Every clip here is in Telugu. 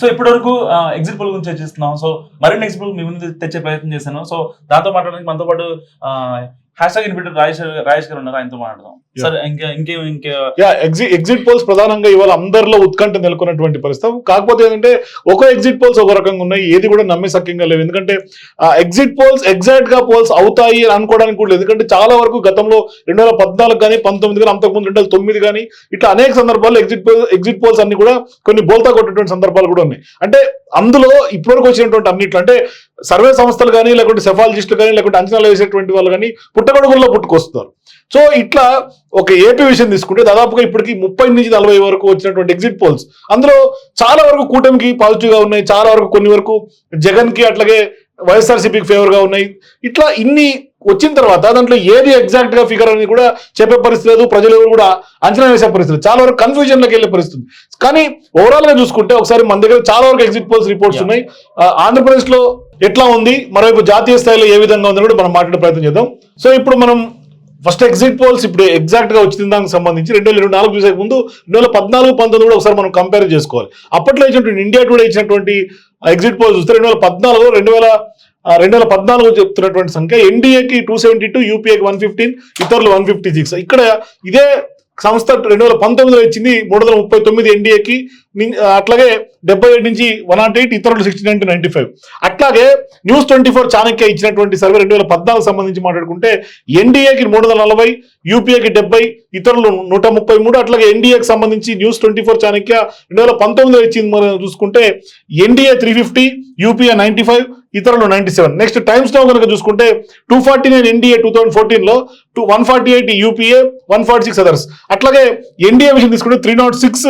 సో ఇప్పటి వరకు ఎగ్జిట్ పోల్ గురించి చర్చిస్తున్నాం సో మరిన్ని ఎగ్జిట్ పోల్ మీ ముందు తెచ్చే ప్రయత్నం చేశాను. సో దాంతో మాట్లాడడానికి మనతో పాటు హ్యాష్ ట్యాగ్ ఇన్విటర్ రాజేష్ రాజేష్ గారు ఉన్నారు. ఆయనతో మాట్లాడదాం. సార్ ఇంకా ఇంకేం ఇంకా. యా ఎగ్జిట్ ఎగ్జిట్ పోల్స్ ప్రధానంగా ఇవాళ అందరిలో ఉత్కంఠ నెలకొన్నటువంటి పరిస్థితి. కాకపోతే ఏంటంటే ఒక ఎగ్జిట్ పోల్స్ ఒక రకంగా ఉన్నాయి. ఏది కూడా నమ్మే సఖ్యంగా లేవు. ఎందుకంటే ఎగ్జిట్ పోల్స్ ఎగ్జాక్ట్గా పోల్స్ అవుతాయి అని అనుకోవడానికి కూడా లేదు. ఎందుకంటే చాలా వరకు గతంలో రెండు వేల పద్నాలుగు కానీ పంతొమ్మిది కానీ అంతకుముందు రెండు వేల తొమ్మిది కానీ ఇట్లా అనేక సందర్భాల్లో ఎగ్జిట్ పోల్ ఎగ్జిట్ పోల్స్ అన్ని కూడా కొన్ని బోల్తా కొట్టేటువంటి సందర్భాలు కూడా ఉన్నాయి. అంటే అందులో ఇప్పటివరకు వచ్చినటువంటి అన్నిట్లో అంటే సర్వే సంస్థలు కానీ లేకుంటే సెఫాలజిస్టులు కానీ లేకుంటే అంచనాలు వేసేటువంటి వాళ్ళు కానీ పుట్టగొడుగుల్లో పుట్టుకొస్తారు సో ఇట్లా ఒక ఏపీ విషయం తీసుకుంటే దాదాపుగా ఇప్పటికి ముప్పై నుంచి నలభై వరకు వచ్చినటువంటి ఎగ్జిట్ పోల్స్ అందులో చాలా వరకు కూటమికి పాజిటివ్గా ఉన్నాయి చాలా వరకు కొన్ని వరకు జగన్కి అట్లాగే వైఎస్ఆర్సీపీకి ఫేవర్గా ఉన్నాయి ఇట్లా ఇన్ని వచ్చిన తర్వాత దాంట్లో ఏది ఎగ్జాక్ట్గా ఫిగర్ అని కూడా చెప్పే పరిస్థితి లేదు ప్రజలు ఎవరు కూడా అంచనా వేసే పరిస్థితి. చాలా వరకు కన్ఫ్యూజన్లోకి వెళ్ళే పరిస్థితి. కానీ ఓవరాల్గా చూసుకుంటే ఒకసారి మన దగ్గర చాలా వరకు ఎగ్జిట్ పోల్స్ రిపోర్ట్స్. ఉన్నాయి ఆంధ్రప్రదేశ్లో ఎట్లా ఉంది మరోవైపు జాతీయ స్థాయిలో ఏ విధంగా ఉందని కూడా మనం మాట్లాడే ప్రయత్నం చేద్దాం సో ఇప్పుడు మనం ఫస్ట్ ఎగ్జిట్ పోల్స్ ఇప్పుడు ఎగ్జాక్ట్గా వచ్చిన దానికి సంబంధించి రెండు వేల ఇరవై నాలుగు చూసే ముందు రెండు వేల పద్నాలుగు పంతొమ్మిది కూడా ఒకసారి మనం కంపేర్ చేసుకోవాలి. అప్పట్లో ఇచ్చినటువంటి ఇండియా టుడే ఇచ్చినటువంటి ఎగ్జిట్ పోల్స్ చూస్తే రెండు వేల పద్నాలుగు రెండు వేల రెండు వేల పద్నాలుగు చెప్తున్నటువంటి సంఖ్య ఎన్డీఏకి టూ సెవెంటీ టూ యూపీఏకి వన్ ఫిఫ్టీన్ ఇతరులు వన్ ఫిఫ్టీ సిక్స్ ఇక్కడ ఇదే సంస్థ రెండు వేల పంతొమ్మిదిలో ఇచ్చింది మూడు వందల ముప్పై తొమ్మిది ఎన్డీఏకి అట్లాగే డెబ్బై ఏడు నుంచి వన్ నాట్ ఎయిట్ ఇతరులు sixty nine to ninety five అట్లాగే న్యూస్ ట్వంటీ ఫోర్ చాణక్య ఇచ్చినటువంటి సర్వే రెండు వేల పద్నాలుగు సంబంధించి మాట్లాడుకుంటే ఎన్డీఏకి మూడు వందల నలభై యూపీఏకి డెబ్బై ఇతరులు నూట ముప్పై మూడు అట్లాగే ఎన్డీఏకి సంబంధించి న్యూస్ ట్వంటీ ఫోర్ చాణక్య రెండు వేల పంతొమ్మిదిలో ఇచ్చింది మనం చూసుకుంటే NDA three fifty UPA ninety five ఇతరులు ninety seven next Times Now కనుక చూసుకుంటే two forty nine NDA two thousand ఫోర్టీన్లో two one forty eight UPA one forty six others అట్లాగే ఎన్డీఏ విషయం తీసుకుంటే three nought six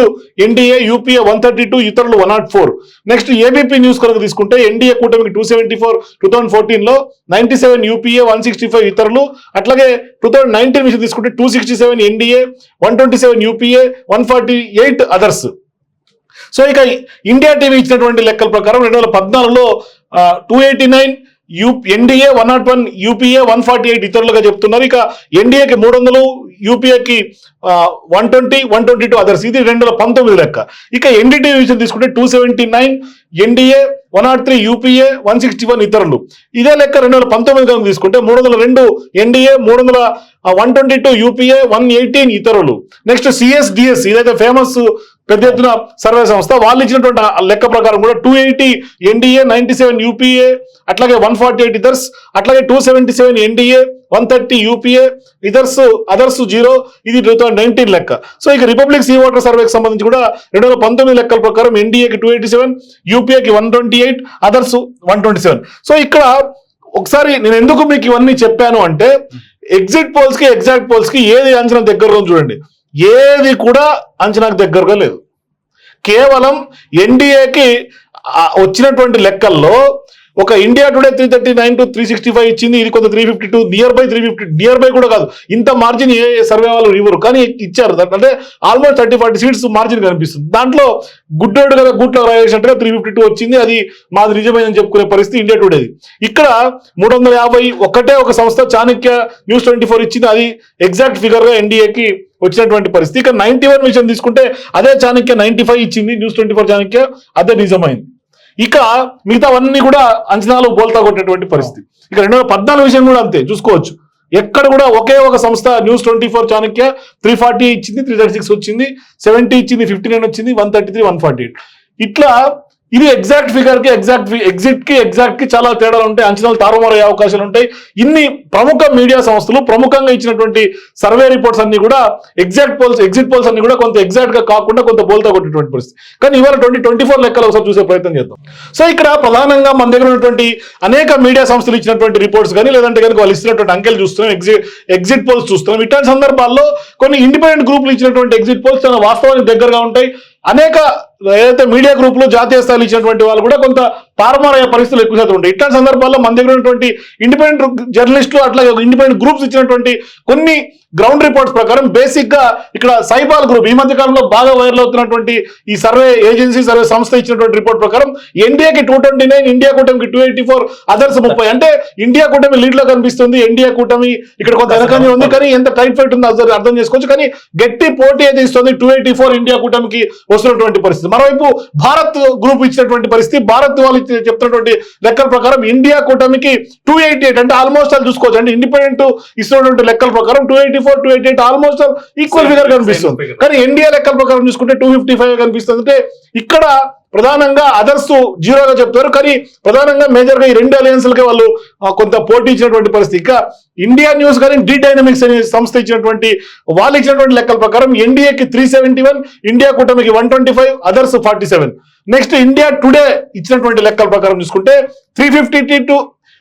NDA UPA one thirty two ఇతరులు one nought four next ABP News కనుక తీసుకుంటే ఎన్డీఏ కూటమికి two seventy four two thousand ఫోర్టీన్లో ninety seven UPA one sixty five ఇతరులు. అట్లాగే టూ థౌసండ్ నైన్టీన్ విషయం తీసుకుంటే two sixty seven NDA one twenty seven UPA one forty eight others so ఇక ఇండియా టీవీ ఇచ్చినటువంటి లెక్కల ప్రకారం రెండు వేల పద్నాలుగులో two eighty nine you NDA one nought one UPA one forty eight ఇతరులుగా చెప్తున్నారు. ఇక ఎన్డీఏకి మూడు వందలు యూపీఏకి one twenty one twenty two others ఇది రెండు వేల పంతొమ్మిది లెక్క. ఇక ఎన్డీటీ విషయం తీసుకుంటే two seventy nine NDA one nought three UPA one sixty one ఇతరులు. ఇదే లెక్క రెండు వేల పంతొమ్మిది కనుక తీసుకుంటే మూడు వందల రెండు ఎన్డీఏ మూడు వందల one twenty two UPA one eighteen ఇతరులు. నెక్స్ట్ సిఎస్డిఎస్ ఇదైతే ఫేమస్ పెద్ద ఎత్తున సర్వే సంస్థ వాళ్ళు ఇచ్చినటువంటి లెక్క ప్రకారం కూడా two eighty NDA ninety seven UPA అట్లాగే వన్ ఫార్టీ ఎయిట్ ఇదర్స్ అట్లాగే two seventy seven NDA one thirty UPA others others zero ఇది టూ థౌసండ్ నైన్టీన్ లెక్క. సో ఇక రిపబ్లిక్ సీ ఓటర్ సర్వేకి సంబంధించి కూడా రెండు వేల పంతొమ్మిది లెక్కల ప్రకారం ఎన్డీఏకి two eighty seven యూపీఏకి one twenty eight others one twenty seven so ఇక్కడ ఒకసారి నేను ఎందుకు మీకు ఇవన్నీ చెప్పాను అంటే ఎగ్జిట్ పోల్స్కి ఎగ్జాక్ట్ పోల్స్కి ఏది అంచనా దగ్గరగా చూడండి. ఏది కూడా అంచనాకు దగ్గరగా లేదు. కేవలం ఎన్డీఏకి వచ్చినటువంటి లెక్కల్లో ఒక India Today three thirty nine to three sixty five ఇచ్చింది. ఇది కొంత three fifty two near by three fifty near by కూడా కాదు. ఇంత మార్జిన్ ఏ సర్వే వాళ్ళు ఇవ్వరు. కానీ ఇచ్చారు. అంటే almost thirty forty seats margin కనిపిస్తుంది. దాంట్లో గుడ్డోడు కదా గుట్లో రాసేసినట్టుగా త్రీ ఫిఫ్టీ టూ వచ్చింది. అది మాది నిజమైందని చెప్పుకునే పరిస్థితి ఇండియా టుడేది ఇక్కడ మూడు వందల యాభై ఒకటే ఒక సంస్థ చాణక్య న్యూస్ ట్వంటీ ఫోర్ ఇచ్చింది. అది ఎగ్జాక్ట్ ఫిగర్గా ఎన్డీఏకి వచ్చినటువంటి పరిస్థితి. ఇక నైన్టీ వన్ విషయం తీసుకుంటే అదే చాణక్య నైన్టీ ఫైవ్ ఇచ్చింది. న్యూస్ ట్వంటీ ఫోర్ చాణక్య అదే నిజమైంది. ఇక మిగతావన్నీ కూడా అంచనాలు బోల్తా కొట్టేటువంటి పరిస్థితి. ఇక రెండు వేల పద్నాలుగు విషయం కూడా అంతే చూసుకోవచ్చు. ఎక్కడ కూడా ఒకే ఒక సంస్థ news twenty four Chanakya three forty ఇచ్చింది త్రీ థర్టీ సిక్స్ వచ్చింది సెవెంటీ ఇచ్చింది ఫిఫ్టీ నైన్ వచ్చింది one thirty three one forty eight ఇట్లా ఇది ఎగ్జాక్ట్ ఫిగర్కి ఎగ్జాక్ట్ ఎగ్జిట్కి ఎగ్జాక్ట్కి చాలా తేడాలు ఉంటాయి అంచనాలు తారుమారయ్యే అవకాశాలు ఉంటాయి. ఇన్ని ప్రముఖ మీడియా సంస్థలు ప్రముఖంగా ఇచ్చినటువంటి సర్వే రిపోర్ట్స్ అన్ని కూడా ఎగ్జాక్ట్ పోల్స్ ఎగ్జిట్ పోల్స్ అన్ని కూడా కొంత ఎగ్జాక్ట్గా కాకుండా కొంత బోల్తా కొట్టేటువంటి పరిస్థితి. కానీ ఇవాళ ట్వంటీ ట్వంటీ ఫోర్ లెక్కలు ఒకసారి చూసే ప్రయత్నం చేద్దాం. సో ఇక్కడ ప్రధానంగా మన దగ్గర ఉన్నటువంటి అనేక మీడియా సంస్థలు ఇచ్చినటువంటి రిపోర్ట్స్ కానీ లేదంటే కనుక వాళ్ళు ఇచ్చినటువంటి అంకెలు చూస్తున్నాం ఎగ్జిట్ ఎగ్జిట్ పోల్స్ చూస్తున్నాం. ఇట్లాంటి సందర్భాల్లో కొన్ని ఇండిపెండెంట్ గ్రూపులు ఇచ్చినటువంటి ఎగ్జిట్ పోల్స్ చాలా వాస్తవానికి దగ్గరగా ఉంటాయి. అనేక ఏదైతే మీడియా గ్రూపులు జాతీయ స్థాయిలో ఇచ్చినటువంటి వాళ్ళు కూడా కొంత తారుమారయ్యే పరిస్థితులు ఎక్కువ శాతం ఉంటాయి. ఇట్లాంటి సందర్భాల్లో మన దగ్గర ఉన్నటువంటి ఇండిపెండెంట్ జర్నలిస్టులు అట్లాగే ఇండిపెండెంట్ గ్రూప్స్ ఇచ్చినటువంటి కొన్ని గ్రౌండ్ రిపోర్ట్స్ ప్రకారం బేసిక్గా ఇక్కడ సైబాల్ గ్రూప్ ఈ మధ్య కాలంలో బాగా వైరల్ అవుతున్నటువంటి ఈ సర్వే ఏజెన్సీ సర్వే సంస్థ ఇచ్చినటువంటి రిపోర్ట్ ప్రకారం ఎన్డీఏకి టూ ట్వంటీ నైన్ ఇండియా కూటమికి టూ ఎయిటీ ఫోర్ అదర్స్ ముప్పై. అంటే ఇండియా కూటమి లీడ్లో కనిపిస్తుంది ఎన్డీఏ కూటమి ఇక్కడ కొంత వెనకంజ ఉంది. కానీ ఎంత టైట్ ఫైట్ ఉందో అర్థం- చేసుకోవచ్చు. కానీ గట్టి పోటీ అయితే ఇస్తుంది టూ ఎయిటీ ఫోర్ ఇండియా కూటమికి వస్తున్నటువంటి పరిస్థితి. మరోవైపు భారత్ గ్రూప్ ఇచ్చినటువంటి పరిస్థితి భారత్ వాళ్ళు చెప్తున్నటువంటి లెక్కల ప్రకారం ఇండియా కూటమికి టూ ఎయిటీ ఎయిట్ అంటే ఆల్మోస్ట్ అది చూసుకోవచ్చు. అంటే ఇండిపెండెంట్ ఇస్తున్నటువంటి లెక్కల ప్రకారం two eighty four two eighty eight almost equal Same- figure కనిపిస్తుంది. కానీ ఇండియా లెక్కల ప్రకారం చూసుకుంటే టూ ఫిఫ్టీ ఫైవ్ కనిపిస్తుంది. అంటే ఇక్కడ ప్రధానంగా అదర్స్ జీరోగా చెప్తారు. కానీ ప్రధానంగా మేజర్గా ఈ రెండు అలయన్స్లకి వాళ్ళు కొంత పోటీ ఇచ్చినటువంటి పరిస్థితి. ఇక ఇండియా న్యూస్ కానీ డి డైనమిక్స్ అనే సంస్థ ఇచ్చినటువంటి వాళ్ళు ఇచ్చినటువంటి లెక్కల ప్రకారం ఎన్డీఏకి త్రీ సెవెంటీ వన్ ఇండియా కూటమికి one twenty five others forty seven next India Today ఇచ్చినటువంటి లెక్కల ప్రకారం చూసుకుంటే three fifty to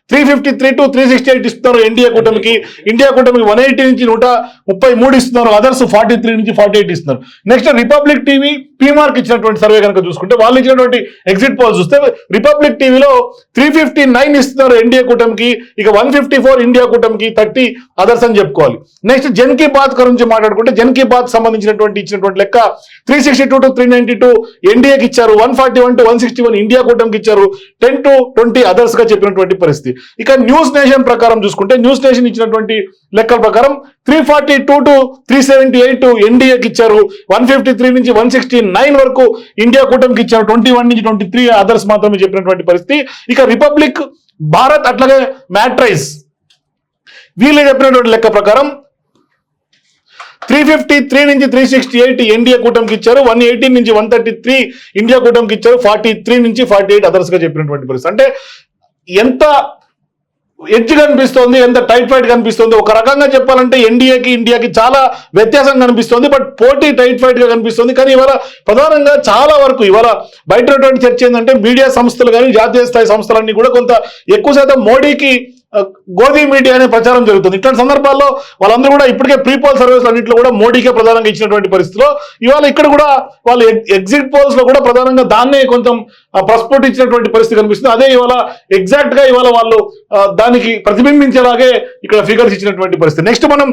three fifty three to three sixty eight ఇస్తున్నారు ఇండియా కూటమికి. ఇండియా కూటమికి వన్ ఎయిటీ నుంచి నూట ముప్పై మూడు ఇస్తున్నారు. అదర్స్ ఫార్టీ త్రీ నుంచి ఫార్టీ ఎయిట్ ఇస్తున్నారు next Republic TV P Marq ఇచ్చినటువంటి సర్వే కనుక చూసుకుంటే వాళ్ళు ఇచ్చినటువంటి ఎగ్జిట్ పోల్ చూస్తే రిపబ్లిక్ టీవీలో త్రీ ఫిఫ్టీ నైన్ ఇస్తున్నారు ఎన్డీఏ కూటమికి ఇక వన్ ఫిఫ్టీ ఫోర్ ఇండియా కూటమికి థర్టీ అదర్స్ అని చెప్పుకోవాలి. నెక్స్ట్ జన్ కీ బాత్ గురించి మాట్లాడుకుంటే జన్ కీ బాత్ సంబంధించినటువంటి ఇచ్చినటువంటి లెక్క three sixty two to three ninety two ఎన్డీఏకి ఇచ్చారు one forty one to one sixty one India కూటమికి ఇచ్చారు టెన్ టు ట్వంటీ అదర్స్గా చెప్పినటువంటి పరిస్థితి. ఇక న్యూస్ నేషన్ ప్రకారం చూసుకుంటే న్యూస్ నేషన్ ఇచ్చినటువంటి లెక్కల ప్రకారం three forty two to three seventy eight ఎన్డీఏకి ఇచ్చారు వన్ ఫిఫ్టీ త్రీ నుంచి వన్ సిక్స్టీ నైన్ వరకు ఇండియా కూటమికి ఇచ్చారు. ట్వంటీ వన్ నుంచి ట్వంటీ త్రీ అదర్స్ మాత్రమే చెప్పినటువంటి పరిస్థితి. ఇక రిపబ్లిక్ భారత్ అట్లాగే మ్యాట్రైజ్ వీళ్ళు చెప్పినటువంటి లెక్క ప్రకారం త్రీ ఫిఫ్టీ త్రీ నుంచి త్రీ సిక్స్టీ ఎయిట్ ఇండియా కూటమికి ఇచ్చారు. వన్ ఎయిటీన్ నుంచి వన్ థర్టీ త్రీ ఇండియా కూటమికి ఇచ్చారు. ఫార్టీ త్రీ నుంచి ఫార్టీ ఎయిట్ అదర్స్గా చెప్పినటువంటి పరిస్థితి. అంటే ఎంత ఎడ్జ్ కనిపిస్తోంది ఎంత టైట్ ఫైట్ కనిపిస్తుంది. ఒక రకంగా చెప్పాలంటే ఎన్డీఏకి ఇండియాకి చాలా వ్యత్యాసం కనిపిస్తుంది బట్ పోటీ టైట్ ఫైట్గా కనిపిస్తుంది. కానీ ఇవాళ ప్రధానంగా చాలా వరకు ఇవాళ బయట చర్చ ఏంటంటే మీడియా సంస్థలు కానీ జాతీయ స్థాయి సంస్థలన్నీ కూడా కొంత ఎక్కువ శాతం మోడీకి గోధీ మీడియా అనే ప్రచారం జరుగుతుంది. ఇట్లాంటి సందర్భాల్లో వాళ్ళందరూ కూడా ఇప్పటికే ప్రీపోల్ సర్వీస్ అన్నింటిలో కూడా మోడీకే ప్రధానంగా ఇచ్చినటువంటి పరిస్థితిలో ఇవాళ ఇక్కడ కూడా వాళ్ళు ఎగ్జిట్ పోల్స్లో కూడా ప్రధానంగా దాన్నే కొంచెం ప్రస్ఫుట్ ఇచ్చినటువంటి పరిస్థితి కనిపిస్తుంది. అదే ఇవాళ ఎగ్జాక్ట్గా ఇవాళ వాళ్ళు దానికి ప్రతిబింబించేలాగే ఇక్కడ ఫిగర్స్ ఇచ్చినటువంటి పరిస్థితి. నెక్స్ట్ మనం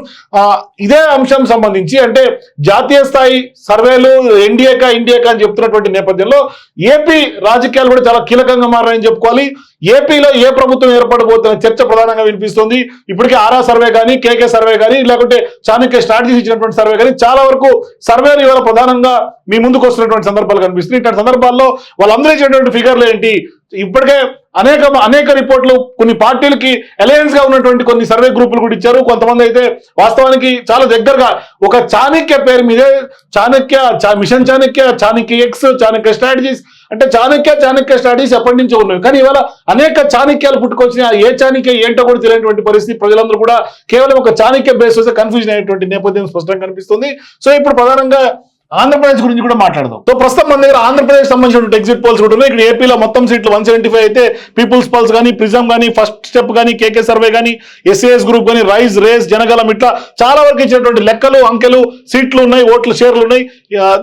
ఇదే అంశం సంబంధించి అంటే జాతీయ స్థాయి సర్వేలు ఎన్డీఏకా ఇండియాకా అని చెప్తున్నటువంటి నేపథ్యంలో ఏపీ రాజకీయాలు కూడా చాలా కీలకంగా మారాయని చెప్పుకోవాలి. ఏపీలో ఏ ప్రభుత్వం ఏర్పడబోతున్న చర్చ ప్రధానంగా వినిపిస్తుంది. ఇప్పటికే ఆరా సర్వే కానీ కేకే సర్వే కానీ లేకుంటే చాణక్య స్ట్రాటజీస్ ఇచ్చినటువంటి సర్వే కానీ చాలా వరకు సర్వేలు ఇవాళ ప్రధానంగా మీ ముందుకు వస్తున్నటువంటి సందర్భాలు కనిపిస్తుంది ఇట్లాంటి సందర్భాల్లో వాళ్ళందరూ ఇచ్చినటువంటి ఫిగర్లు ఏంటి? ఇప్పటికే అనేక అనేక రిపోర్ట్లు కొన్ని పార్టీలకి అలయన్స్గా ఉన్నటువంటి కొన్ని సర్వే గ్రూపులు కూడా ఇచ్చారు. కొంతమంది అయితే వాస్తవానికి చాలా దగ్గరగా ఒక చాణక్య పేరు మీదే చాణక్య చా- mission Chanakya Chanakya X Chanakya strategies అంటే చాణక్య చాణక్య స్టడీస్ ఎప్పటి నుంచో ఉన్నవి కానీ ఇవాళ అనేక చాణక్యాలు పుట్టుకొచ్చిన ఏ చాణక్య ఏంటో కూడా తెలియనటువంటి పరిస్థితి. ప్రజలందరూ కూడా కేవలం ఒక చాణక్య బేస్ వస్తే కన్ఫ్యూజన్ అయ్యేటువంటి నేపథ్యం స్పష్టంగా కనిపిస్తుంది. సో ఇప్పుడు ప్రధానంగా ఆంధ్రప్రదేశ్ గురించి కూడా మాట్లాడదాం. సో ప్రస్తుతం మన దగ్గర ఆంధ్రప్రదేశ్ సంబంధించిన ఎగ్జిట్ పోల్స్ కూడా ఉన్నాయి. ఇక్కడ ఏపీలో మొత్తం సీట్లు వన్ సెవెంటీ ఫైవ్ అయితే పీపుల్స్ పల్స్ కానీ ప్రిజం కానీ ఫస్ట్ స్టెప్ కానీ కేకే సర్వే కానీ ఎస్ఏఎస్ గ్రూప్ కానీ రైజ్ రేస్ జనగలం ఇట్లా చాలా వరకు ఇచ్చినటువంటి లెక్కలు అంకెలు సీట్లు ఉన్నాయి ఓట్ల షేర్లు ఉన్నాయి.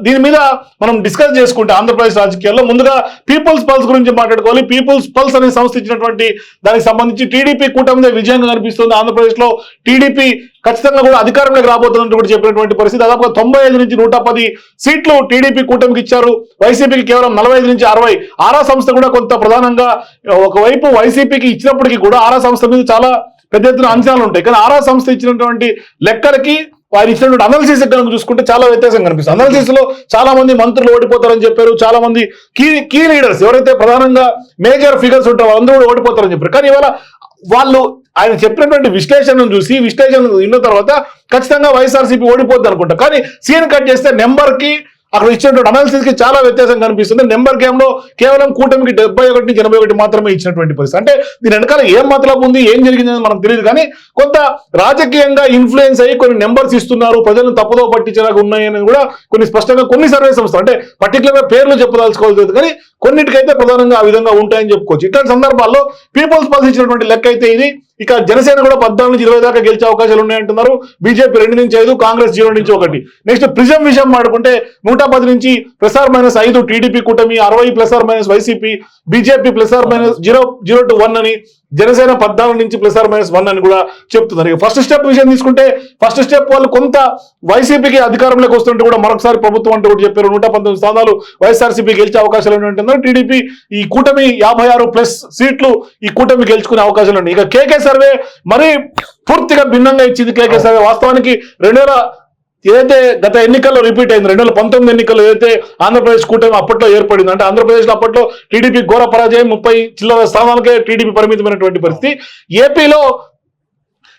దీని మీద మనం డిస్కస్ చేసుకుంటే ఆంధ్రప్రదేశ్ రాజకీయాల్లో ముందుగా పీపుల్స్ పల్స్ గురించి మాట్లాడుకోవాలి. పీపుల్స్ పల్స్ అనే సంస్థ ఇచ్చినటువంటి దానికి సంబంధించి టీడీపీ కూటమి విజయంగా కనిపిస్తుంది. ఆంధ్రప్రదేశ్లో టీడీపీ ఖచ్చితంగా కూడా అధికారంలోకి రాబోతుందని కూడా చెప్పినటువంటి పరిస్థితి. దాదాపుగా తొంభై ఐదు నుంచి నూట పది సీట్లు టీడీపీ కూటమికి ఇచ్చారు. వైసీపీకి కేవలం నలభై ఐదు నుంచి అరవై. ఆరా సంస్థ కూడా కొంత ప్రధానంగా ఒకవైపు వైసీపీకి ఇచ్చినప్పటికీ కూడా ఆరా సంస్థ మీద చాలా పెద్ద ఎత్తున అంచనాలు ఉంటాయి. కానీ ఆరా సంస్థ ఇచ్చినటువంటి లెక్కలకి వారు ఇచ్చినటువంటి అనాలిసిస్ కనుక చూసుకుంటే చాలా వ్యత్యాసం కనిపిస్తుంది. అనాలిసిస్లో చాలా మంది మంత్రులు ఓడిపోతారని చెప్పారు. చాలా మంది కీ కీ లీడర్స్ ఎవరైతే ప్రధానంగా మేజర్ ఫిగర్స్ ఉంటారో వాళ్ళందరూ కూడా ఓడిపోతారని చెప్పారు. కానీ ఇవాళ వాళ్ళు ఆయన చెప్పినటువంటి విశ్లేషణను చూసి విశ్లేషణ విన్న తర్వాత ఖచ్చితంగా వైఎస్ఆర్సీపీ ఓడిపోద్ది అనుకుంటా. కానీ సీన్ కట్ చేస్తే నెంబర్కి అక్కడ ఇచ్చినటువంటి అనాలిసిస్కి చాలా వ్యత్యాసం కనిపిస్తుంది. నెంబర్ గేమ్లో కేవలం కూటమికి డెబ్బై ఒకటి నుంచి ఎనభై ఒకటి మాత్రమే ఇచ్చినటువంటి పరిస్థితి. అంటే దీని వెనకాల ఏం మతలబు ఉంది ఏం జరిగిందని మనకు తెలియదు. కానీ కొంత రాజకీయంగా ఇన్ఫ్లుయెన్స్ అయ్యి కొన్ని నెంబర్స్ ఇస్తున్నారు ప్రజలను తప్పుదో పట్టించేలాగా ఉన్నాయని కూడా కొన్ని స్పష్టంగా కొన్ని సర్వే సంస్థలు అంటే పర్టికులర్గా పేర్లు చెప్పదలుచుకోలేదు కానీ కొన్నిటికైతే ప్రధానంగా ఆ విధంగా ఉంటాయని చెప్పుకోవచ్చు. ఇట్లాంటి సందర్భాల్లో పీపుల్స్ పల్స్ ఇచ్చినటువంటి లెక్క అయితే ఇది. ఇక జనసేన కూడా పద్నాలుగు నుంచి ఇరవై దాకా గెలిచే అవకాశాలు ఉన్నాయంటున్నారు. బీజేపీ రెండు నుంచి ఐదు కాంగ్రెస్ జీరో నుంచి ఒకటి. నెక్స్ట్ ప్రిజం విషయం మాడుకుంటే నూట పది నుంచి ప్లస్ ఆర్ మైనస్ ఐదు టీడీపీ కూటమి అరవై plus or minus YCP BJP plus or minus zero zero to one అని జనసేన పద్నాలుగు నుంచి ప్లస్ ఆర్ మైనస్ వన్ అని కూడా చెప్తున్నారు. ఇక ఫస్ట్ స్టెప్ విషయం తీసుకుంటే ఫస్ట్ స్టెప్ వాళ్ళు కొంత వైసీపీకి అధికారంలోకి వస్తుంటే కూడా మరొకసారి ప్రభుత్వం అంటూ కూడా చెప్పారు. నూట పంతొమ్మిది స్థానాలు వైఎస్ఆర్సీపీ గెలిచే అవకాశాలు ఉంటున్నారు టీడీపీ ఈ కూటమి యాభై ఆరు ప్లస్ సీట్లు ఈ కూటమి గెలుచుకునే అవకాశాలు ఉన్నాయి. ఇక కేకే సర్వే మరీ పూర్తిగా భిన్నంగా ఇచ్చింది కేకే సర్వే. వాస్తవానికి రెండు వేల ఏదైతే గత ఎన్నికల్లో రిపీట్ అయింది రెండు వేల పంతొమ్మిది ఎన్నికల్లో ఏదైతే ఆంధ్రప్రదేశ్ కూటమి అప్పట్లో ఏర్పడింది అంటే ఆంధ్రప్రదేశ్లో అప్పట్లో టీడీపీ ఘోర పరాజయం ముప్పై చిల్లర స్థానాలకే టీడీపీ పరిమితమైనటువంటి పరిస్థితి. ఏపీలో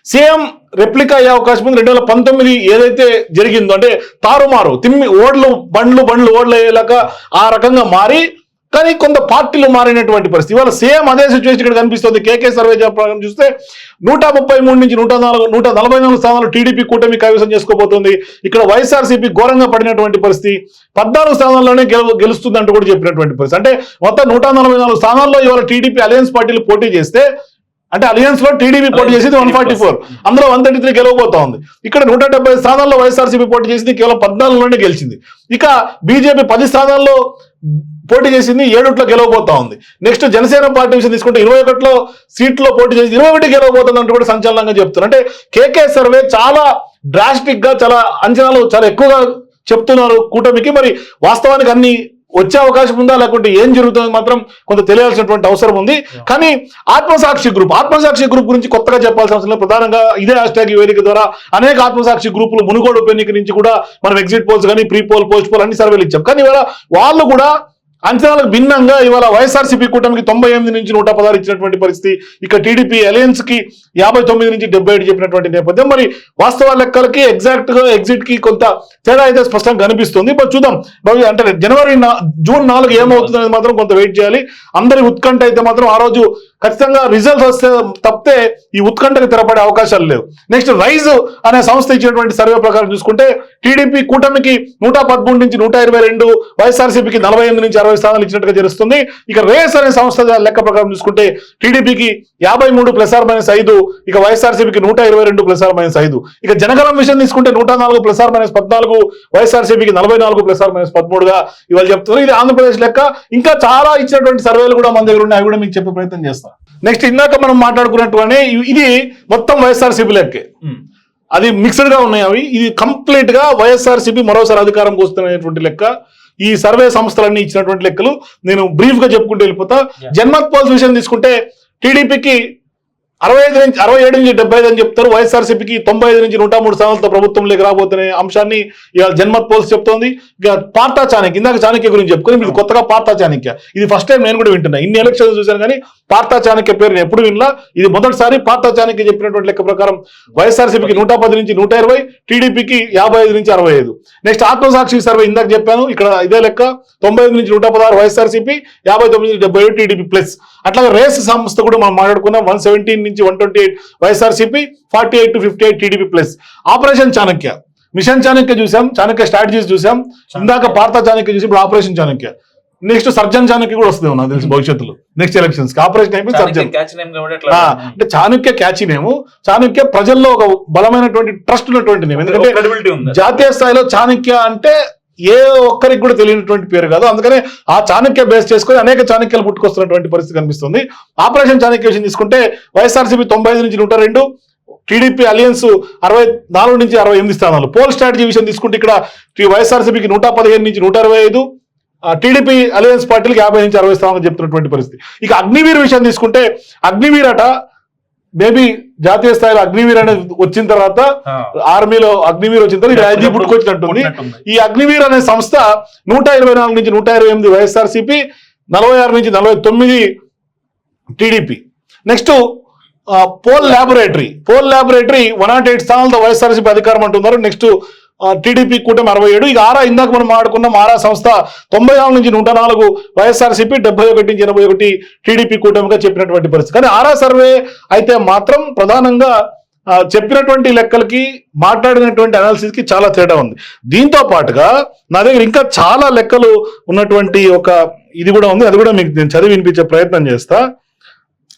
సీఎం రెప్లికా అయ్యే అవకాశం ఉంది. రెండు వేల పంతొమ్మిది ఏదైతే జరిగిందో అంటే తారుమారు తిమ్మి ఓడ్లు బండ్లు బండ్లు ఓడ్లు అయ్యేలాగా ఆ రకంగా మారి కానీ కొంత పార్టీలు మారినటువంటి పరిస్థితి. ఇవాళ సేమ్ అదే సిచ్యువేషన్ ఇక్కడ కనిపిస్తుంది. కేకే సర్వే ప్రకారం చూస్తే నూట ముప్పై మూడు నుంచి నూట నాలుగు నూట నలభై నాలుగు స్థానాలు టీడీపీ కూటమి కైవసం చేసుకోబోతోంది. ఇక్కడ వైఎస్ఆర్సీపీ ఘోరంగా పడినటువంటి పరిస్థితి. పద్నాలుగు స్థానాల్లోనే గెలు గెలుస్తుందంటూ కూడా చెప్పినటువంటి పరిస్థితి. అంటే మొత్తం నూట నలభై నాలుగు స్థానాల్లో ఇవాళ టీడీపీ అలయన్స్ పార్టీలు పోటీ చేస్తే అంటే అలయన్స్లో టీడీపీ పోటీ చేసింది వన్ ఫార్టీ ఫోర్. అందులో వన్ థర్టీ త్రీ గెలవబోతా ఉంది. ఇక్కడ నూట డెబ్బై స్థానాల్లో వైఎస్ఆర్సీపీ పోటీ చేసింది. కేవలం పద్నాలుగులోనే గెలిచింది. ఇక బీజేపీ పది స్థానాల్లో పోటీ చేసింది ఏడుట్లో గెలవబోతా ఉంది. నెక్స్ట్ జనసేన పార్టీ విషయం తీసుకుంటే ఇరవై ఒకటిలో సీట్లో పోటీ చేసి ఇరవై ఒకటి గెలవబోతుంది అంటూ కూడా సంచలనంగా చెప్తున్నారు. అంటే కేకే సర్వే చాలా డ్రాస్టిక్గా చాలా అంచనాలు చాలా ఎక్కువగా చెప్తున్నారు కూటమికి. మరి వాస్తవానికి అన్ని వచ్చే అవకాశం ఉందా? లేకుంటే ఏం జరుగుతుంది మాత్రం కొంత తెలియాల్సినటువంటి అవసరం ఉంది. కానీ ఆత్మసాక్షి గ్రూప్ ఆత్మసాక్షి గ్రూప్ గురించి కొత్తగా చెప్పాల్సిన అవసరం ప్రధానంగా ఇదే హ్యాష్ ట్యాగ్ వేదిక ద్వారా అనేక ఆత్మసాక్షి గ్రూపులు మునుగోడు ఉప ఎన్నిక నుంచి కూడా మనం ఎగ్జిట్ పోల్స్ కానీ ప్రీ పోల్ పోస్ట్ పోల్ అన్ని సర్వేలు ఇచ్చాం. కానీ ఇవాళ వాళ్ళు కూడా అంచనాలకు భిన్నంగా ఇవాళ వైఎస్ఆర్సీపీ కూటమికి తొంభై ఎనిమిది నుంచి నూట పదహారు ఇచ్చినటువంటి పరిస్థితి. ఇక టీడీపీ అలయన్స్కి యాభై తొమ్మిది నుంచి డెబ్బై ఏడు చెప్పినటువంటి నేపథ్యం. మరి వాస్తవ లెక్కలకి ఎగ్జాక్ట్గా ఎగ్జిట్కి కొంత తేడా అయితే స్పష్టంగా కనిపిస్తుంది. బట్ చూద్దాం. అంటే జనవరి నా- జూన్ నాలుగు ఏమవుతుంది అనేది మాత్రం కొంత వెయిట్ చేయాలి. అందరి ఉత్కంఠ అయితే మాత్రం ఆ రోజు ఖచ్చితంగా రిజల్ట్స్ వస్తే తప్పితే ఈ ఉత్కంఠకు తెరపడే అవకాశాలు లేవు. నెక్స్ట్ రైజ్ అనే సంస్థ ఇచ్చినటువంటి సర్వే ప్రకారం చూసుకుంటే టీడీపీ కూటమికి నూట పదమూడు నుంచి నూట ఇరవై రెండు వైఎస్ఆర్సీపీకి నలభై ఎనిమిది నుంచి అరవై స్థానాలు ఇచ్చినట్టుగా జరుగుతుంది ఇక రేస్ అనే సంస్థ లెక్క ప్రకారం చూసుకుంటే టీడీపీకి యాభై మూడు ప్లస్ ఆర్ మైనస్ ఐదు ఇక వైఎస్ఆర్సీపీకి నూట ఇరవై రెండు ప్లస్ ఆర్ మైనస్ ఐదు. ఇక జనగలం విషయం తీసుకుంటే నూట నాలుగు ప్లస్ ఆర్ మైనస్ పద్నాలుగు వైఎస్ఆర్సీపీకి నలభై నాలుగు ప్లస్ ఆర్ మైనస్ పదమూడుగా ఇవాళ చెప్తున్నారు. ఇది ఆంధ్రప్రదేశ్ లెక్క. ఇంకా చాలా ఇచ్చినటువంటి సర్వేలు కూడా మన దగ్గర ఉన్నాయి. అవి కూడా మీకు చెప్పే ప్రయత్నం చేస్తాం. నెక్స్ట్ ఇందాక మనం మాట్లాడుకున్నట్టుగానే ఇది మొత్తం వైఎస్ఆర్సీపీ లెక్కే. అది మిక్స్డ్గా ఉన్నాయి అవి. ఇది కంప్లీట్గా వైఎస్ఆర్సీపీ మరోసారి అధికారంకి వస్తున్నటువంటి లెక్క. ఈ సర్వే సంస్థలన్నీ ఇచ్చినటువంటి లెక్కలు నేను బ్రీఫ్గా చెప్పుకుంటూ వెళ్ళిపోతా. జన్మత్ పోల్స్ విషయం తీసుకుంటే టీడీపీకి అరవై ఐదు నుంచి అరవై ఏడు నుంచి డెబ్బై ఐదు అని చెప్తారు. వైఎస్ఆర్సీపీకి తొంభై ఐదు నుంచి నూట మూడు స్థానాలతో ప్రభుత్వంలోకి రాబోతున్న అంశాన్ని ఇవాళ జన్మత్ పోల్స్ చెప్తోంది. ఇక పార్తా చాణక్య ఇందాక చాణక్య గురించి చెప్పుకుని ఇది కొత్తగా పార్తా చాణక్య. ఇది ఫస్ట్ టైం నేను కూడా వింటున్నా. ఇన్ని ఎలక్షన్స్ చూశాను కానీ పార్తా చాణక్య పేరు నేను ఎప్పుడు వినలా. ఇది మొదటిసారి పార్తా చాణక్య చెప్పినటువంటి లెక్క ప్రకారం వైఎస్ఆర్సీపీకి నూట పది నుంచి నూట ఇరవై టీడీపీకి యాభై ఐదు నుంచి అరవై ఐదు. నెక్స్ట్ ఆత్మసాక్షి సర్వే ఇందాక చెప్పాను. ఇక్కడ ఇదే లెక్క. తొంభై ఐదు నుంచి నూట పదహారు వైఎస్ఆర్సీపీ యాభై తొమ్మిది నుంచి డెబ్బై ఏడు టీడీపీ ప్లస్. అట్లాగే రేస్ సంస్థ కూడా మనం మాట్లాడుకున్నాం. వన్ సెవెంటీన్ నుంచి one twenty eight YSRCP forty eight to fifty eight TDP plus operation Chanakya mission Chanakya చూసాం చాణక్య స్ట్రాటజీస్ చూసాం. ఇందాక పార్త చాణక్య చూసి ఇప్పుడు operation Chanakya next surgeon Chanakya కూడా వస్తుంది నాకు తెలిసి భవిష్యత్తులో. నెక్స్ట్ ఎలక్షన్స్ ఆపరేషన్ అయిపోయి సర్జన్ అంటే చాణక్య క్యాచీ నేము చాణక్య ప్రజల్లో ఒక బలమైనటువంటి ట్రస్ట్ ఉన్నటువంటి నేమ్ ఎందుకంటే జాతీయ స్థాయిలో చాణక్య అంటే ఏ ఒక్కరికి కూడా తెలియనటువంటి పేరు కాదు. అందుకనే ఆ చాణక్య బేస్ చేసుకొని అనేక చాణక్యాలు పుట్టుకొస్తున్నటువంటి పరిస్థితి కనిపిస్తుంది. ఆపరేషన్ చాణక్య విషయం తీసుకుంటే వైఎస్ఆర్సీపీ తొంభై ఐదు నుంచి నూట రెండు టీడీపీ అలయన్స్ అరవై నాలుగు నుంచి అరవై ఎనిమిది స్థానాలు. పోల్ స్ట్రాటజీ విషయం తీసుకుంటే ఇక్కడ వైఎస్ఆర్సీపీకి నూట పదిహేను నుంచి నూట అరవై ఐదు టీడీపీ అలయన్స్ పార్టీలకు యాభై నుంచి అరవై స్థానాలు చెప్తున్నటువంటి పరిస్థితి. ఇక అగ్నివీర్ విషయం తీసుకుంటే అగ్నివీర్ అట మేబీ జాతీయ స్థాయిలో అగ్నివీర్ అనేది వచ్చిన తర్వాత. ఆర్మీలో అగ్నివీర్ వచ్చిన తర్వాత ఐజీ పుట్టుకొచ్చినట్టుంది. ఈ అగ్నివీర్ అనే సంస్థ నూట ఇరవై నాలుగు నుంచి నూట ఇరవై ఎనిమిది వైఎస్ఆర్సీపీ నలభై ఆరు నుంచి నలభై తొమ్మిది TDP next poll laboratory poll laboratory one nought eight స్థానాలతో YSRCP అధికారం అంటున్నారు నెక్స్ట్ టీడీపీ కూటమి అరవై ఏడు. ఇక ఆరా ఇందాక మనం ఆడుకున్నాం ఆరా సంస్థ తొంభై నాలుగు నుంచి నూట నాలుగు వైఎస్ఆర్సీపీ డెబ్బై ఒకటి నుంచి ఎనభై ఒకటి టీడీపీ కూటమిగా చెప్పినటువంటి పరిస్థితి. కానీ ఆరా సర్వే అయితే మాత్రం ప్రధానంగా చెప్పినటువంటి లెక్కలకి మాట్లాడినటువంటి అనాలిసిస్కి చాలా తేడా ఉంది. దీంతో పాటుగా నా దగ్గర ఇంకా చాలా లెక్కలు ఉన్నటువంటి ఒక ఇది కూడా ఉంది. అది కూడా మీకు నేను చదివి వినిపించే ప్రయత్నం చేస్తా.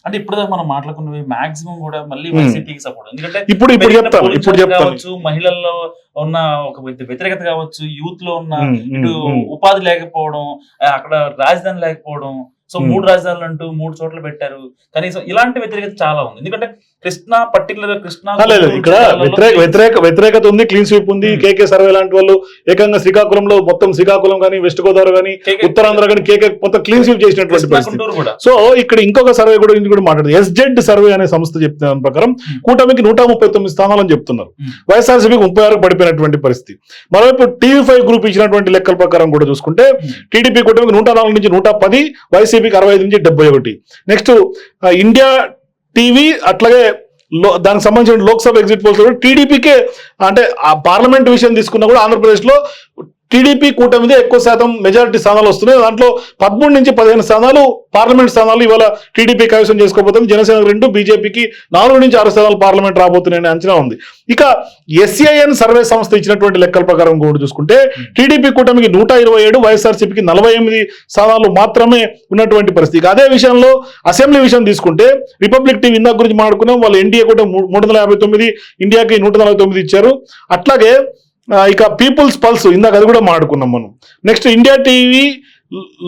అంటే ఇప్పుడు మనం మాట్లాడుకున్నవి మాక్సిమం కూడా మళ్ళీ. వైసీపీకి సపోర్ట్ ఎందుకంటే ఇప్పుడు ఇప్పుడు చెప్తాను ఇప్పుడు చెప్తాను. మహిళల్లో ఉన్న ఒక వ్యతి- వ్యతిరేకత కావచ్చు యూత్లో ఉన్న ఇటు. ఉపాధి లేకపోవడం అక్కడ రాజధాని లేకపోవడం సో. మూడు రాజధానులు అంటూ మూడు చోట్ల పెట్టారు కనీసం ఇలాంటి వ్యతిరేకత చాలా ఉంది ఎందుకంటే కృష్ణా పర్టికులర్ కృష్ణా లేదు ఇక్కడ వ్యతిరేక వ్యతిరేక వ్యతిరేకత ఉంది క్లీన్ స్వీప్ ఉంది Hmm. కేకే సర్వే లాంటి వాళ్ళు ఏకంగా శ్రీకాకుళంలో మొత్తం శ్రీకాకుళం కానీ వెస్ట్ గోదావరి కానీ ఉత్తరాంధ్ర కానీ కేకే మొత్తం క్లీన్ స్వీప్ చేసినటువంటి పరిస్థితి సో ఇక్కడ ఇంకొక సర్వే కూడా ఇది కూడా మాట్లాడుతుంది ఎస్జెడ్ సర్వే అనే సంస్థ చెప్తున్న ప్రకారం Hmm. కూటమికి నూట ముప్పై తొమ్మిది స్థానాలని చెప్తున్నారు Hmm. వైఎస్ఆర్సీపీకి ముప్పై ఆరు పడిపోయినటువంటి పరిస్థితి మరోవైపు టీవీ ఫైవ్ గ్రూప్ ఇచ్చినటువంటి లెక్కల ప్రకారం కూడా చూసుకుంటే Hmm. టీడీపీ కూటమికి నూట నాలుగు నుంచి నూట పది వైసీపీకి అరవై ఐదు నుంచి డెబ్బై ఒకటి నెక్స్ట్ ఇండియా టీవీ అట్లాగే దానికి సంబంధించిన లోక్సభ ఎగ్జిట్ పోల్స్ కూడా టీడీపీకే అంటే ఆ పార్లమెంట్ విషయం తీసుకున్నా కూడా ఆంధ్రప్రదేశ్లో టీడీపీ కూటమిదే ఎక్కువ శాతం మెజారిటీ స్థానాలు వస్తున్నాయి. దాంట్లో పదమూడు నుంచి పదిహేను స్థానాలు పార్లమెంట్ స్థానాలు ఇవాళ టీడీపీ కైవసం చేసుకోబోతుంది జనసేన రెండు బీజేపీకి నాలుగు నుంచి ఆరు స్థానాలు పార్లమెంట్ రాబోతున్నాయని అంచనా ఉంది. ఇక ఎస్ఐఎన్ సర్వే సంస్థ ఇచ్చినటువంటి లెక్కల ప్రకారం కూడా చూసుకుంటే టీడీపీ కూటమికి నూట ఇరవై ఏడు వైఎస్ఆర్సీపీకి నలభై ఎనిమిది స్థానాలు మాత్రమే ఉన్నటువంటి పరిస్థితి. అదే విషయంలో అసెంబ్లీ విషయం తీసుకుంటే రిపబ్లిక్ టీవీ ఇందాక గురించి మాట్లాడుకున్నాం. వాళ్ళు ఎన్డీఏ కూడా మూడు వందల యాభై తొమ్మిది ఇండియాకి నూట నలభై తొమ్మిది ఇచ్చారు. అట్లాగే ఇక పీపుల్స్ పల్స్ ఇందాక అది కూడా మాట్లాడుకున్నాం మనం. నెక్స్ట్ ఇండియా టీవీ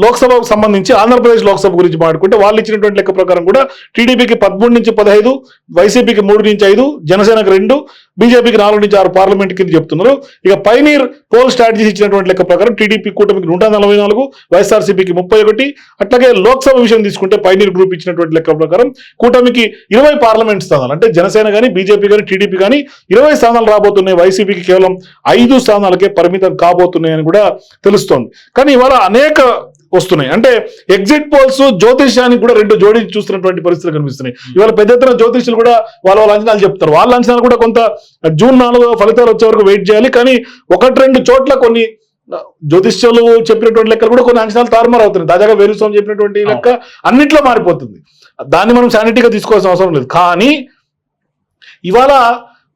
లోక్సభకు సంబంధించి ఆంధ్రప్రదేశ్ లోక్సభ గురించి మాట్లాడుకుంటే వాళ్ళు ఇచ్చినటువంటి లెక్క ప్రకారం కూడా టీడీపీకి పదమూడు నుంచి పదహైదు వైసీపీకి మూడు నుంచి ఐదు జనసేనకు రెండు బీజేపీకి నాలుగు నుంచి ఆరు పార్లమెంట్ కింద చెప్తున్నారు. ఇక పైనీర్ పోల్ స్ట్రాటజీస్ ఇచ్చినటువంటి లెక్క ప్రకారం టీడీపీ కూటమికి నూట నలభై నాలుగు వైఎస్ఆర్సీపీకి ముప్పై ఒకటి అట్లాగే లోక్సభ విషయం తీసుకుంటే పైనీర్ గ్రూప్ ఇచ్చినటువంటి లెక్క ప్రకారం కూటమికి ఇరవై పార్లమెంట్ స్థానాలు. అంటే జనసేన కానీ బీజేపీ కానీ టీడీపీ కానీ ఇరవై స్థానాలు రాబోతున్నాయి. వైసీపీకి కేవలం ఐదు స్థానాలకే పరిమితం కాబోతున్నాయని కూడా తెలుస్తోంది. కానీ ఇవాళ అనేక వస్తున్నాయి. అంటే ఎగ్జిట్ పోల్స్ జ్యోతిష్యానికి కూడా రెండు జోడి చూస్తున్నటువంటి పరిస్థితులు కనిపిస్తున్నాయి. ఇవాళ పెద్ద ఎత్తున జ్యోతిష్యులు కూడా వాళ్ళ వాళ్ళ అంచనాలు చెప్తారు వాళ్ళ అంచనాలు కూడా కొంత జూన్ నాలుగు ఫలితాలు వచ్చే వరకు వెయిట్ చేయాలి. కానీ ఒకటి రెండు చోట్ల కొన్ని జ్యోతిష్యులు చెప్పినటువంటి లెక్కలు కూడా కొన్ని అంచనాలు తారుమారు అవుతున్నాయి తాజాగా వేరుస్వామి చెప్పినటువంటి లెక్క అన్నిట్లో మారిపోతుంది. దాన్ని మనం శానిటీగా తీసుకోవాల్సిన అవసరం లేదు. కానీ ఇవాళ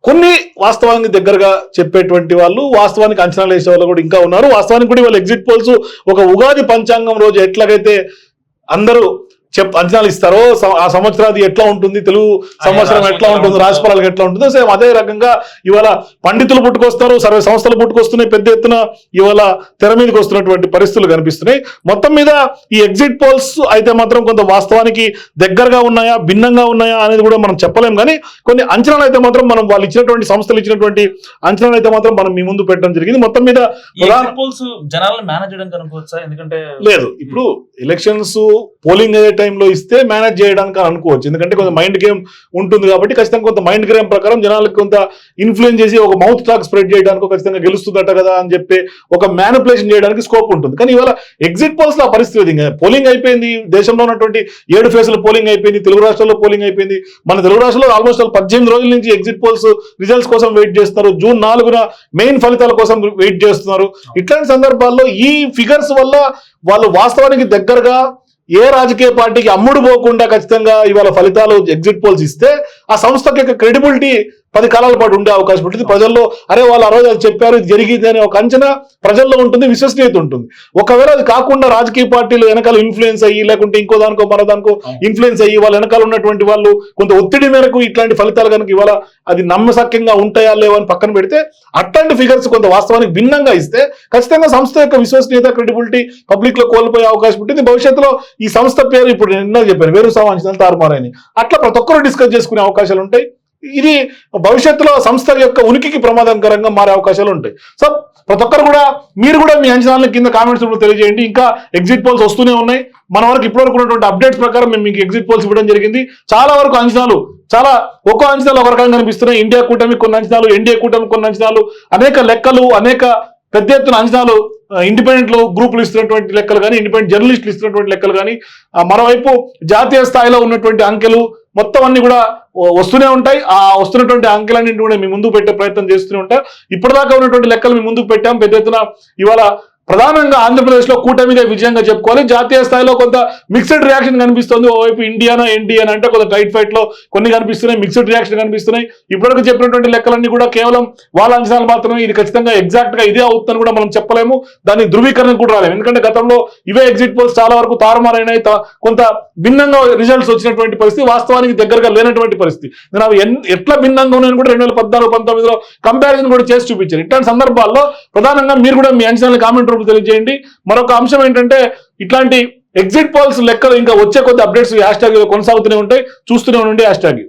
కొన్ని వాస్తవానికి దగ్గరగా చెప్పేటువంటి వాళ్ళు వాస్తవానికి అంచనాలు వేసే వాళ్ళు కూడా ఇంకా ఉన్నారు. వాస్తవానికి కూడా వాళ్ళు ఎగ్జిట్ పోల్స్ ఒక ఉగాది పంచాంగం రోజు ఎట్లాగైతే అందరూ చెప్ అంచనాలు ఇస్తారో ఆ సంవత్సరాది ఎట్లా ఉంటుంది తెలుగు సంవత్సరం ఎట్లా ఉంటుంది రాశిఫలాలకు ఎట్లా ఉంటుందో సేమ్ అదే రకంగా ఇవాళ పండితులు పుట్టుకొస్తారు సర్వే సంస్థలు పుట్టుకొస్తున్నాయి పెద్ద ఎత్తున ఇవాళ తెర మీదకి వస్తున్నటువంటి పరిస్థితులు కనిపిస్తున్నాయి. మొత్తం మీద ఈ ఎగ్జిట్ పోల్స్ అయితే మాత్రం కొంత వాస్తవానికి దగ్గరగా ఉన్నాయా భిన్నంగా ఉన్నాయా అనేది కూడా మనం చెప్పలేం. కానీ కొన్ని అంచనాలు అయితే మాత్రం మనం వాళ్ళు ఇచ్చినటువంటి సంస్థలు ఇచ్చినటువంటి అంచనాలు అయితే మాత్రం మనం మీ ముందు పెట్టడం జరిగింది. మొత్తం మీద జనాలను మేనేజ్ అనుకోవచ్చా? ఎందుకంటే లేదు ఇప్పుడు ఎలక్షన్స్ పోలింగ్ అయ్యే టైంలో ఇస్తే మేనేజ్ చేయడానికి అని అనుకోవచ్చు. ఎందుకంటే కొంత మైండ్ గేమ్ ఉంటుంది కాబట్టి ఖచ్చితంగా కొంత మైండ్ గేమ్ ప్రకారం జనాలకు కొంత ఇన్ఫ్లుయెన్స్ చేసి ఒక మౌత్ టాక్ స్ప్రెడ్ చేయడానికి ఖచ్చితంగా గెలుస్తుందట కదా అని చెప్పి ఒక మ్యానిపులేషన్ చేయడానికి స్కోప్ ఉంటుంది. కానీ ఇవాళ ఎగ్జిట్ పోల్స్ ఆ పరిస్థితి పోలింగ్ అయిపోయింది. దేశంలో ఉన్నటువంటి ఏడు ఫేజ్ల పోలింగ్ అయిపోయింది. తెలుగు రాష్ట్రాల్లో పోలింగ్ అయిపోయింది. మన తెలుగు రాష్ట్రాల్లో ఆల్మోస్ట్ పద్దెనిమిది రోజుల నుంచి ఎగ్జిట్ పోల్స్ రిజల్ట్స్ కోసం వెయిట్ చేస్తున్నారు. జూన్ నాలుగున మెయిన్ ఫలితాల కోసం వెయిట్ చేస్తున్నారు. ఇట్లాంటి సందర్భాల్లో ఈ ఫిగర్స్ వల్ల వాళ్ళు వాస్తవానికి దగ్గరగా ఏ రాజకీయ పార్టీకి అమ్ముడు పోకుండా ఖచ్చితంగా ఇవాళ ఫలితాలు ఎగ్జిట్ పోల్స్ ఇస్తే ఆ సంస్థకి యొక్క క్రెడిబిలిటీ పది కాలాల పాటు ఉండే అవకాశం ఉంటుంది. ప్రజల్లో అరే వాళ్ళు ఆ రోజు అది చెప్పారు ఇది జరిగింది అనే ఒక అంచనా ప్రజల్లో ఉంటుంది విశ్వసనీయత ఉంటుంది. ఒకవేళ అది కాకుండా రాజకీయ పార్టీలు వెనకాల ఇన్ఫ్లుయెన్స్ అయ్యి లేకుంటే ఇంకో దానికో మరో దానికో ఇన్ఫ్లుయెన్స్ అయ్యి వాళ్ళ వెనకాల ఉన్నటువంటి వాళ్ళు కొంత ఒత్తిడి మేరకు ఇట్లాంటి ఫలితాలు కనుక ఇవాళ అది నమ్మసక్యంగా ఉంటాయా లేవా అని పక్కన పెడితే అట్లాంటి ఫిగర్స్ కొంత వాస్తవానికి భిన్నంగా ఇస్తే ఖచ్చితంగా సంస్థ యొక్క విశ్వసనీయత క్రెడిబిలిటీ పబ్లిక్లో కోల్పోయే అవకాశం ఉంటుంది. భవిష్యత్తులో ఈ సంస్థ పేరు ఇప్పుడు నేను ఇందాక చెప్పాను వేరు సమాచారాలు తారుమారని. అట్లా ప్రతి ఒక్కరు డిస్కస్ చేసుకునే అవకాశాలు ఉంటాయి. ఇది భవిష్యత్తులో సంస్థ యొక్క ఉనికికి ప్రమాదకరంగా మారే అవకాశాలు ఉంటాయి. సో ప్రతి ఒక్కరు కూడా మీరు కూడా మీ అంచనాలను కింద కామెంట్స్ రూపంలో తెలియజేయండి. ఇంకా ఎగ్జిట్ పోల్స్ వస్తూనే ఉన్నాయి. మన వరకు ఇప్పటివరకు ఉన్నటువంటి అప్డేట్స్ ప్రకారం మేము మీకు ఎగ్జిట్ పోల్స్ ఇవ్వడం జరిగింది. చాలా వరకు అంచనాలు చాలా ఒక్కో అంచనాలు ఒక రకంగా కనిపిస్తున్నాయి. ఇండియా కూటమి కొన్ని అంచనాలు ఎన్డీఏ కూటమి కొన్ని అంచనాలు అనేక లెక్కలు అనేక పెద్ద ఎత్తున అంచనాలు ఇండిపెండెంట్ గ్రూపులు ఇస్తున్నటువంటి లెక్కలు కానీ ఇండిపెండెంట్ జర్నలిస్టులు ఇస్తున్నటువంటి లెక్కలు కానీ మరోవైపు జాతీయ స్థాయిలో ఉన్నటువంటి అంకెలు మొత్తం అన్ని కూడా వస్తూనే ఉంటాయి. ఆ వస్తున్నటువంటి అంకెలన్నింటి కూడా మీ ముందుకు పెట్టే ప్రయత్నం చేస్తూనే ఉంటాయి ఇప్పటిదాకా ఉన్నటువంటి లెక్కలు మీ ముందుకు పెట్టాం. పెద్ద ఎత్తున ఇవాళ ప్రధానంగా ఆంధ్రప్రదేశ్లో కూటమిగా విజయంగా చెప్పుకోవాలి. జాతీయ స్థాయిలో కొంత మిక్స్డ్ రియాక్షన్ కనిపిస్తుంది. ఓవైపు ఇండియానో ఎన్డీఏ అంటే కొంత టైట్ ఫైట్లో కొన్ని కనిపిస్తున్నాయి. మిక్స్డ్ రియాక్షన్ కనిపిస్తున్నాయి. ఇప్పటివరకు చెప్పినటువంటి లెక్కలన్నీ కూడా కేవలం వాళ్ళ అంచనాలు మాత్రమే. ఇది ఖచ్చితంగా ఎగ్జాక్ట్గా ఇదే అవుతుందని కూడా మనం చెప్పలేము. దాని ధృవీకరణ కూడా రాలేము. ఎందుకంటే గతంలో ఇవే ఎగ్జిట్ పోల్స్ చాలా వరకు తారుమారైనాయి. కొంత భిన్నంగా రిజల్ట్స్ వచ్చినటువంటి పరిస్థితి వాస్తవానికి దగ్గరగా లేనటువంటి పరిస్థితి. నేను అవి ఎన్- ఎట్లా భిన్నంగా ఉన్నాయని కూడా రెండు వేల పద్నాలుగు పంతొమ్మిదిలో కంపారిజన్ కూడా చేసి చూపించారు. ఇట్లాంటి సందర్భాల్లో ప్రధానంగా మీరు కూడా మీ అంచనాలు కామెంట్ రూపంలో తెలియజేయండి. మరొక అంశం ఏంటంటే ఇట్లాంటి ఎగ్జిట్ పోల్స్ లెక్కలు ఇంకా వచ్చే కొద్ది అప్డేట్స్ హ్యాష్ ట్యాగ్ కొనసాగుతూనే ఉంటాయి. చూస్తూనే ఉండండి హ్యాష్ ట్యాగ్